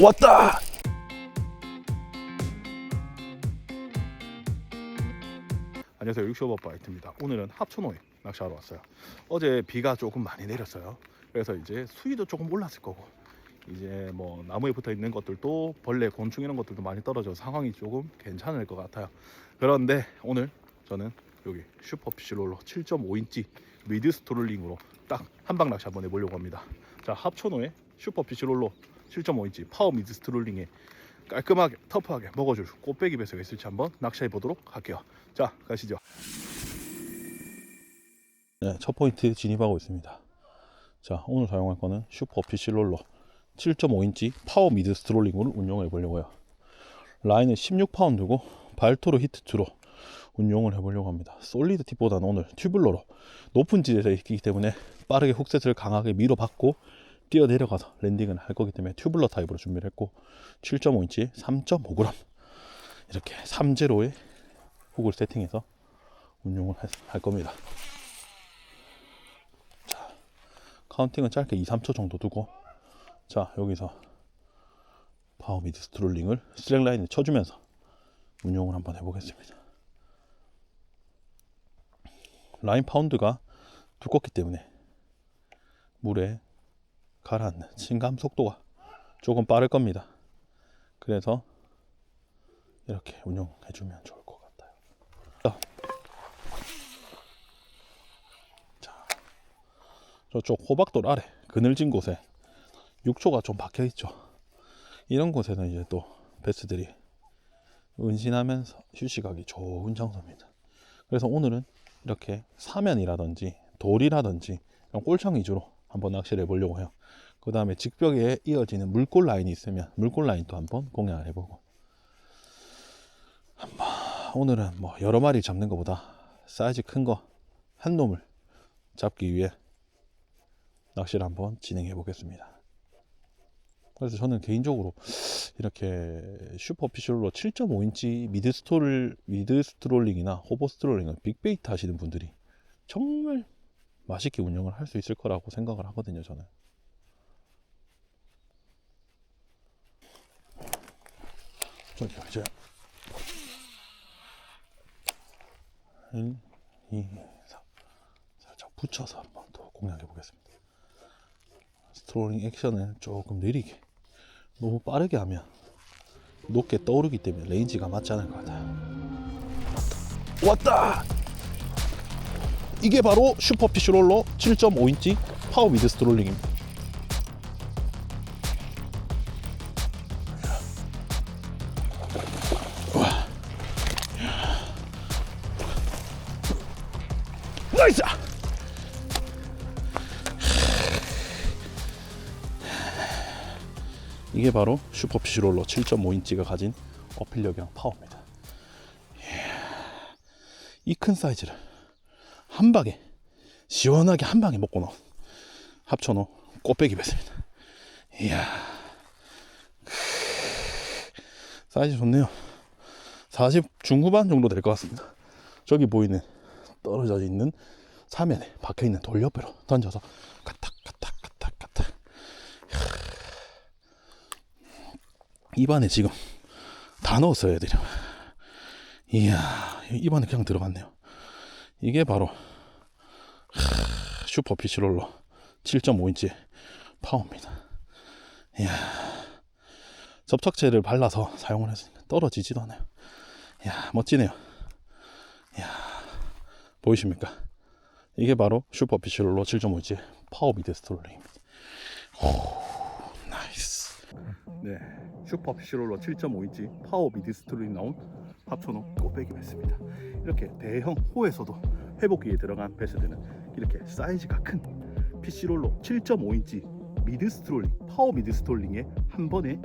왔다. 안녕하세요. 육쇼버 바 이트입니다. 오늘은 합천호에 낚시하러 왔어요. 어제 비가 조금 많이 내렸어요. 그래서 이제 수위도 조금 올랐을 거고 이제 뭐 나무에 붙어 있는 것들도 벌레, 곤충 이런 것들도 많이 떨어져 상황이 조금 괜찮을 것 같아요. 그런데 오늘 저는 여기 슈퍼피쉬롤러 7.5인치 미드 스트롤링으로 딱 한 방 낚시 한번 해보려고 합니다. 자 합천호에 슈퍼피쉬롤러 7.5인치 파워 미드 스트롤링에 깔끔하게 터프하게 먹어줄 꽃배기 배수가 있을지 한번 낚시해 보도록 할게요. 자 가시죠. 네, 첫 포인트 진입하고 있습니다. 자, 오늘 사용할 거는 슈퍼 피시 롤러 7.5인치 파워 미드 스트롤링으로 운용해 보려고요. 라인은 16파운드고 발토르 히트2로 운용을 해보려고 합니다. 솔리드 팁보다는 오늘 튜블러로 높은 지대에 있기 때문에 빠르게 훅셋을 강하게 밀어받고 뛰어 내려가서 랜딩을 할 거기 때문에 튜블러 타입으로 준비를 했고 7.5인치 3.5g 이렇게 3제로의 훅을 세팅해서 운용을 할- 할 겁니다. 자, 카운팅은 짧게 2, 3초 정도 두고 자 여기서 파워 미드 스트롤링을 스트랙 라인에 쳐주면서 운용을 한번 해보겠습니다. 라인 파운드가 두껍기 때문에 물에 가라앉는 침감 속도가 조금 빠를 겁니다. 그래서 이렇게 운용해주면 좋을 것 같아요. 자, 자, 저쪽 호박돌 아래 그늘진 곳에 육초가 좀 박혀 있죠. 이런 곳에는 이제 또 베스들이 은신하면서 휴식하기 좋은 장소입니다. 그래서 오늘은 이렇게 사면이라든지 돌이라든지 꼴창 위주로 한번 낚시를 해보려고 해요. 그 다음에 직벽에 이어지는 물골 라인이 있으면 물골 라인도 한번 공략을 해보고 한번 오늘은 뭐 여러 마리 잡는 것보다 사이즈 큰 거 한 놈을 잡기 위해 낚시를 한번 진행해 보겠습니다. 그래서 저는 개인적으로 이렇게 슈퍼피셜로 7.5인치 미드 스톨 미드 스트롤링이나 호버 스트롤링은 빅베이트 하시는 분들이 정말 맛있게 운영을 할 수 있을 거라고 생각을 하거든요, 저는. 저기요, 이제 1, 2, 3 살짝 붙여서 한번 더 공략해 보겠습니다. 스트롤링 액션을 조금 느리게 너무 빠르게 하면 높게 떠오르기 때문에 레인지가 맞지 않을 것 같아요. 왔다! 이게 바로 슈퍼피쉬 롤러 7.5인치 파워 미드 스트롤링입니다. 이게 바로 슈퍼피쉬 롤러 7.5인치가 가진 어필력이랑 파워입니다. 이 큰 사이즈를 한 방에 시원하게 한 방에 먹고 넣은 합천호 꽃배기 배습니다. 이야 사이즈 좋네요. 40 중후반 정도 될 것 같습니다. 저기 보이는 떨어져 있는 사면에 박혀 있는 돌 옆으로 던져서 가탁 가탁 가탁 가탁 입안에 지금 다 넣었어요 애들이 이야 입안에 그냥 들어갔네요 이게 바로 슈퍼피쉬 롤러. 7.5인치 파워입니다. 이야 접착제를 발라서 사용을 했으니까 떨어지지도 않아요. 이야 멋지네요. 이야 보이십니까? 이게 바로 슈퍼피쉬 롤러 7.5인치 파워 미드 스트롤링입니다. 오 나이스. 네, 슈퍼 피쉬롤러 7.5인치 파워 미드 스트롤이 나온 합천호 꽃배기 배스입니다. 이렇게 대형 호에서도 회복기에 들어간 배스들은 이렇게 사이즈가 큰 피쉬롤러 7.5인치 미드 스트롤링, 파워 미드 스트롤링에 한 번에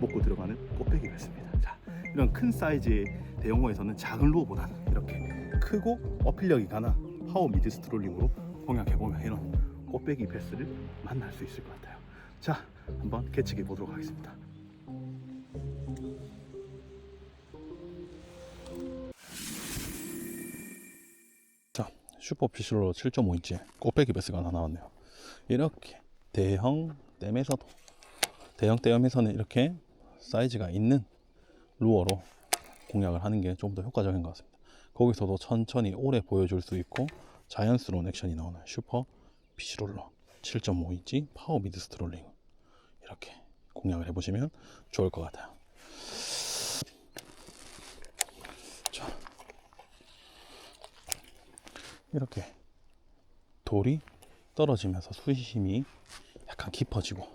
먹고 들어가는 꽃배기 배스입니다. 자, 이런 큰 사이즈의 대형 호에서는 작은 루어보다는 이렇게 크고 어필력이 강한 파워 미드 스트롤링으로 공략해 보면 이런 꽃배기 배스를 만날 수 있을 것 같아요. 자, 한번 개측해 보도록 하겠습니다. 슈퍼피쉬로 7.5인치 꽃배기 베스가 하나 나왔네요. 이렇게 대형 댐에서도 대형 댐에서는 이렇게 사이즈가 있는 루어로 공략을 하는 게 좀 더 효과적인 것 같습니다. 거기서도 천천히 오래 보여줄 수 있고 자연스러운 액션이 나오는 슈퍼 피시롤러 7.5인치 파워 미드 스트롤링 이렇게 공략을 해보시면 좋을 것 같아요. 이렇게 돌이 떨어지면서 수심이 약간 깊어지고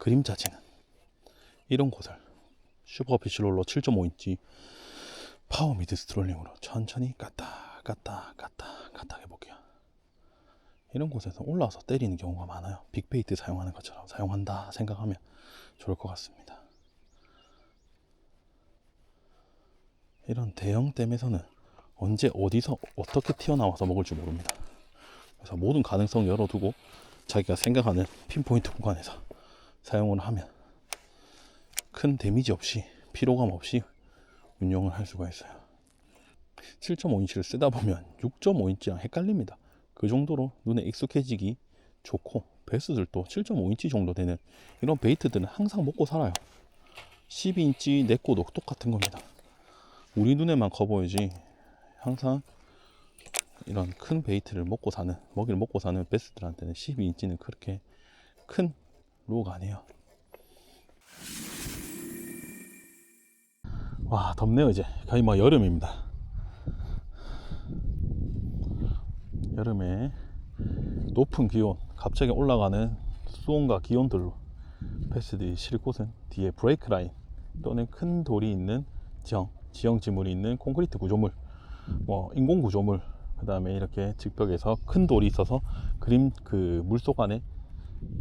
그림자 지는 이런 곳을 슈퍼 피시롤러 7.5인치 파워 미드 스트롤링으로 천천히 깠다 깠다 깠다 깠다 해볼게요. 이런 곳에서 올라와서 때리는 경우가 많아요. 빅베이트 사용하는 것처럼 사용한다 생각하면 좋을 것 같습니다. 이런 대형 댐에서는 언제 어디서 어떻게 튀어나와서 먹을지 모릅니다. 그래서 모든 가능성 열어두고 자기가 생각하는 핀포인트 구간에서 사용을 하면 큰 데미지 없이 피로감 없이 운영을 할 수가 있어요. 7.5인치를 쓰다 보면 6.5인치랑 헷갈립니다. 그 정도로 눈에 익숙해지기 좋고 베스들도 7.5인치 정도 되는 이런 베이트들은 항상 먹고 살아요. 12인치 내 거도 똑같은 겁니다. 우리 눈에만 커 보이지 항상 이런 큰 베이트를 먹고 사는 먹이를 먹고 사는 베스들한테는 12인치는 그렇게 큰 로가 아니에요. 와 덥네요 이제 거의 뭐 여름입니다. 여름에 높은 기온 갑자기 올라가는 수온과 기온들로 패스들이 실 곳은 뒤에 브레이크 라인 또는 큰 돌이 있는 지형 지형 지물이 있는 콘크리트 구조물 뭐 인공 구조물 그 다음에 이렇게 직벽에서 큰 돌이 있어서 그림 그 물속 안에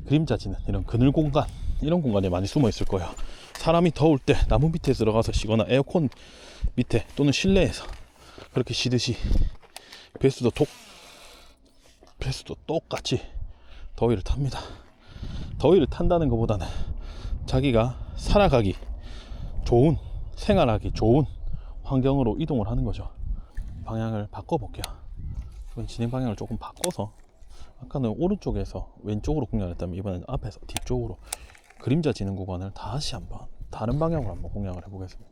그림자 지는 이런 그늘 공간 이런 공간에 많이 숨어 있을 거예요. 사람이 더울 때 나무 밑에 들어가서 쉬거나 에어컨 밑에 또는 실내에서 그렇게 쉬듯이 베스도 독 베스도 똑같이 더위를 탑니다. 더위를 탄다는 것보다는 자기가 살아가기 좋은 생활하기 좋은 환경으로 이동을 하는 거죠 방향을 바꿔볼게요 이번 진행 방향을 조금 바꿔서 아까는 오른쪽에서 왼쪽으로 공략을 했다면 이번에는 앞에서 뒤쪽으로 그림자 지는 구간을 다시 한번 다른 방향으로 한번 공략을 해보겠습니다.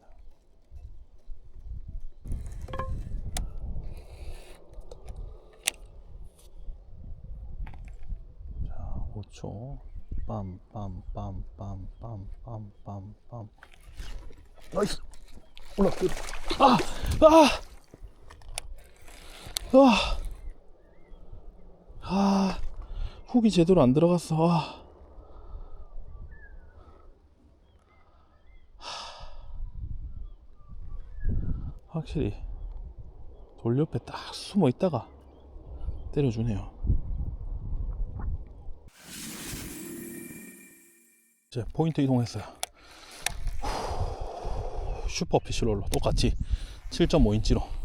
자, 5초. 빰빰빰빰빰빰빰빰. 나이스. 올라왔어. 아, 아, 아. 아, 훅이 제대로 안 들어갔어. 아. 확실히 돌 옆에 딱 숨어 있다가 때려주네요. 이제 포인트 이동했어요. 후, 슈퍼 피쉬롤러 똑같이 7.5인치로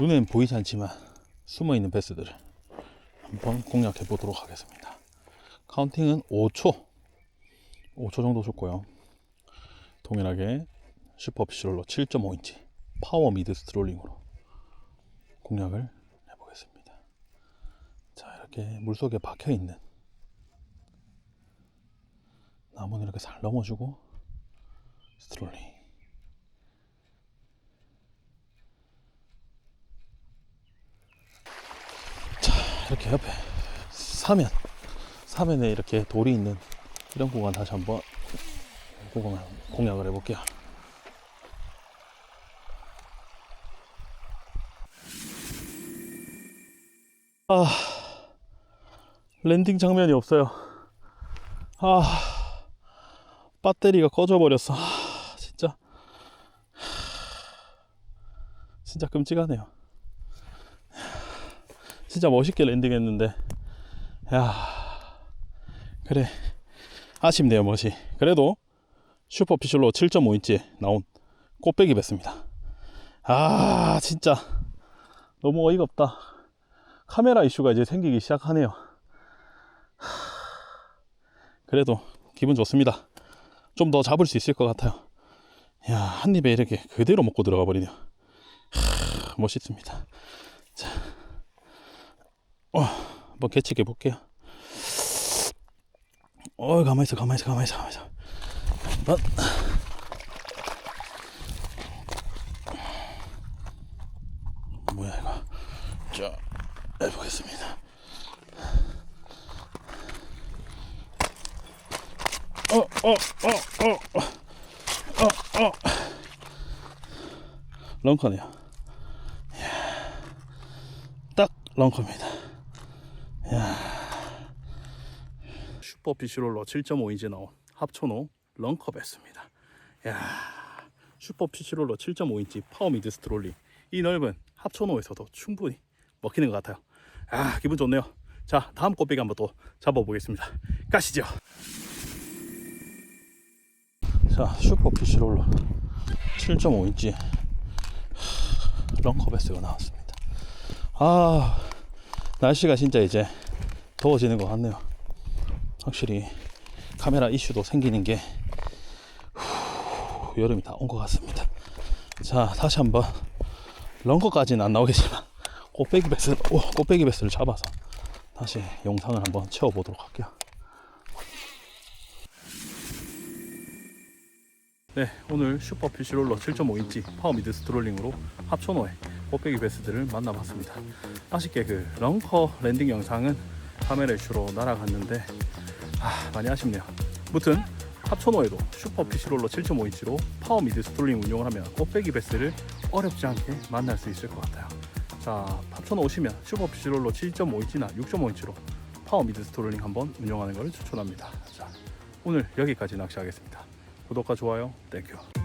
눈엔 보이지 않지만 숨어 있는 베스들을 한번 공략해 보도록 하겠습니다. 카운팅은 5초 5초 정도 줬고요. 동일하게 슈퍼 피쉬롤러 7.5인치 파워 미드 스트롤링으로 공략을 해보겠습니다. 자 이렇게 물속에 박혀 있는 나무는 이렇게 살 넘어주고 스트롤링 자 이렇게 옆에 사면 사면에 이렇게 돌이 있는 이런 구간 다시 한번 공략, 공략을 해볼게요. 아, 랜딩 장면이 없어요. 아, 배터리가 꺼져버렸어. 아, 진짜. 진짜 끔찍하네요. 진짜 멋있게 랜딩했는데, 야, 그래. 아쉽네요, 멋이. 그래도 슈퍼피셜로 7.5인치에 나온 꽃배기 뱉습니다. 아, 진짜 너무 어이가 없다. 카메라 이슈가 이제 생기기 시작하네요. 그래도 기분 좋습니다. 좀 더 잡을 수 있을 것 같아요. 야, 한 입에 이렇게 그대로 먹고 들어가 버리네요. 하, 멋있습니다. 자, 어, 한번 개치게 볼게요. 어 가만히 있어 가만히 있어 가만히 있어 가만히 있어. 어. 뭐야 이거. 자 해보겠습니다. 어 어 어 어 어어어. 런커네요. 이야, 딱 런커입니다 슈퍼 피쉬롤러 7.5인치 나온 합천호 런커 배스입니다. 야 슈퍼 피쉬롤러 7.5인치 파워 미드 스트롤링 이 넓은 합천호에서도 충분히 먹히는 것 같아요. 아 기분 좋네요. 자 다음 꽃배기 한번 또 잡아보겠습니다. 가시죠. 자 슈퍼 피쉬롤러 7.5인치 런커 배스가 나왔습니다. 아 날씨가 진짜 이제 더워지는 것 같네요. 확실히 카메라 이슈도 생기는 게 후, 여름이 다 온 것 같습니다. 자 다시 한번 런커까지는 안 나오겠지만 꽃배기 베스 오, 꽃배기 베스를 잡아서 다시 영상을 한번 채워보도록 할게요. 네 오늘 슈퍼 피쉬롤러 7.5인치 파워 미드 스트롤링으로 합천호의 꽃배기 베스들을 만나봤습니다. 아쉽게 그 런커 랜딩 영상은 카메라 이슈로 날아갔는데 아, 많이 아쉽네요. 무튼 합천호에도 슈퍼 피쉬롤러 7.5인치로 파워 미드 스톨링 운용을 하면 꽃배기 베스를 어렵지 않게 만날 수 있을 것 같아요. 자, 합천호 오시면 슈퍼 피쉬롤러 7.5인치나 6.5인치로 파워 미드 스톨링 한번 운용하는 것을 추천합니다. 자, 오늘 여기까지 낚시하겠습니다. 구독과 좋아요, 땡큐.